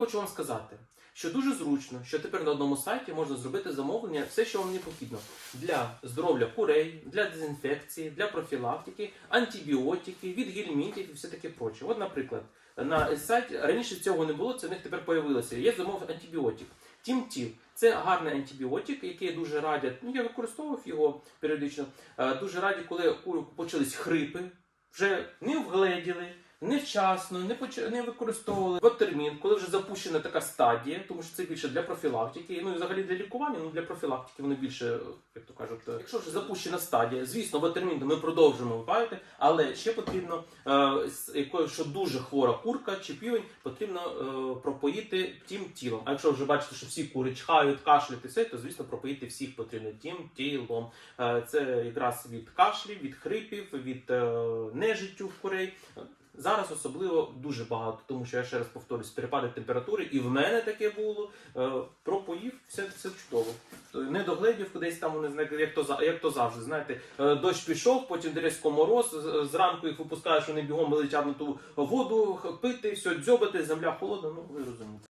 Хочу вам сказати, що дуже зручно, що тепер на одному сайті можна зробити замовлення все, що вам необхідно для здоров'я курей, для дезінфекції, для профілактики, антибіотики, від гельмінтів і все таке проче. От, наприклад, на сайті раніше цього не було, це в них тепер появилося. Є замов антибіотик. Тімтіл це гарний антибіотик, який дуже радять. Ну я використовував його періодично. е, Дуже раді, коли у почались хрипи, вже не вгледіли, невчасно, не поч... не використовували в термін, коли вже запущена така стадія, тому що це більше для профілактики, ну і взагалі для лікування, ну для профілактики воно більше, як то кажуть, е, якщо вже запущена стадія, звісно, в термін ми продовжимо випаювати, але ще потрібно, е, якою, що дуже хвора курка чи півень, потрібно е, пропоїти тим тілом. А якщо вже бачите, що всі кури чхають, кашляють і все, то звісно пропоїти всіх потрібно тим тілом. Це якраз від кашлів, від хрипів, від нежиттю в курей. Зараз особливо дуже багато, тому що я ще раз повторюсь, перепади температури, і в мене таке було. Е, пропоїв, все, все чудово. Не догледів кудись там, як то, як то завжди. Знаєте, е, дощ пішов, потім різко мороз, зранку їх випускаєш, вони бігом летять на ту воду, пити, все, дзьобати, земля холодна, ну ви розумієте.